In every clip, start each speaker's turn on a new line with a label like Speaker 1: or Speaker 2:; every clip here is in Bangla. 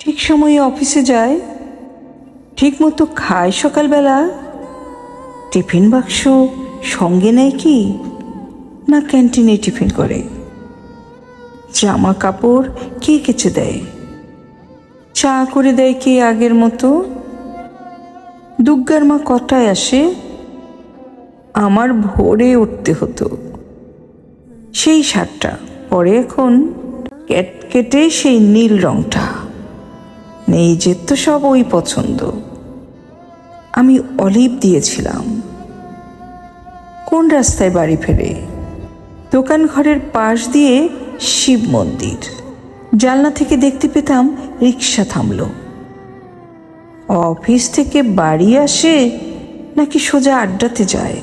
Speaker 1: ঠিক সময়ে অফিসে যায়, ঠিক মতো খায় সকালবেলা। টিফিন বাক্স সঙ্গে নেয় কি? না ক্যান্টিনে টিফিন করে। জামা কাপড় কে কেচে দেয়? চা করে দেয় কে আগের মতো? দুর্গার মা কটায় আসে? আমার ভোরে উঠতে হতো। সেই শার্টটা পরে এখন ক্যাট কেটে সেই নীল রংটা। নেই যে তো সব ওই পছন্দ। আমি অলিভ দিয়েছিলাম। কোন রাস্তায় বাড়ি ফেরে? দোকান ঘরের পাশ দিয়ে শিব মন্দির। জানলা থেকে দেখতে পেতাম রিক্সা থামলো। অফিস থেকে বাড়ি আসে নাকি সোজা আড্ডাতে যায়?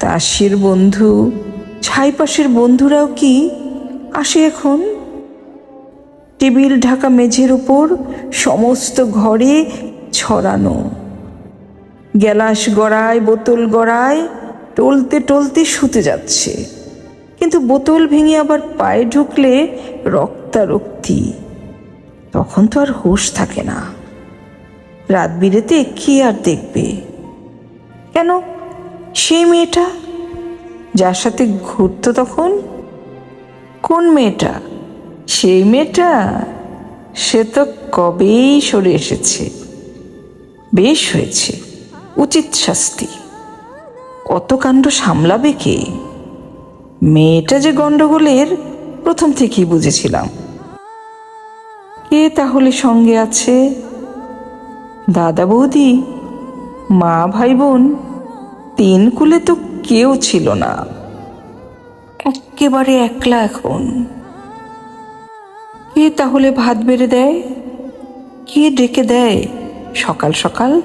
Speaker 1: তাসের বন্ধু ছাইপাশের বন্ধুরাও কি আসে এখন? টেবিল, ঢাকা মেঝের উপর সমস্ত ঘরে ছড়ানো। গ্যালাস গড়ায়, বোতল গড়ায়, টলতে টলতে শুতে যাচ্ছে। কিন্তু বোতল ভেঙে আবার পায়ে ঢুকলে রক্তারক্তি। তখন তো আর হুঁশ থাকে না। রাত বিরেতে কি আর দেখবে? কেন? সেই মেয়েটা? যার সাথে ঘুরতো তখন? কোন মেয়েটা? সেই মেয়েটা, সে তো কবেই সরে এসেছে। বেশ হয়েছে, উচিত শাস্তি। কত কাণ্ড সামলাবে কে? মেয়েটা যে গন্ডগোলের প্রথম থেকেই বুঝেছিলাম। কে তাহলে সঙ্গে আছে? দাদা বৌদি, মা ভাই বোন তিন কুলে তো কেউ ছিল না। একেবারে একলা এখন। কে তাহলে ভাত বেড়ে দেয়? কে ডেকে দেয়? সকাল সকাল?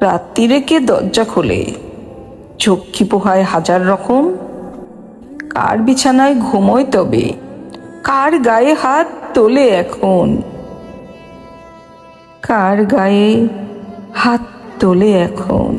Speaker 1: রাত্রিরে কে দরজা খোলে। চক্ষি পোহায় হাজার রকম। কার বিছানায় ঘুমোয় তবে? কার গায়ে হাত তোলে এখন? কার গায়ে হাত তোলে এখন?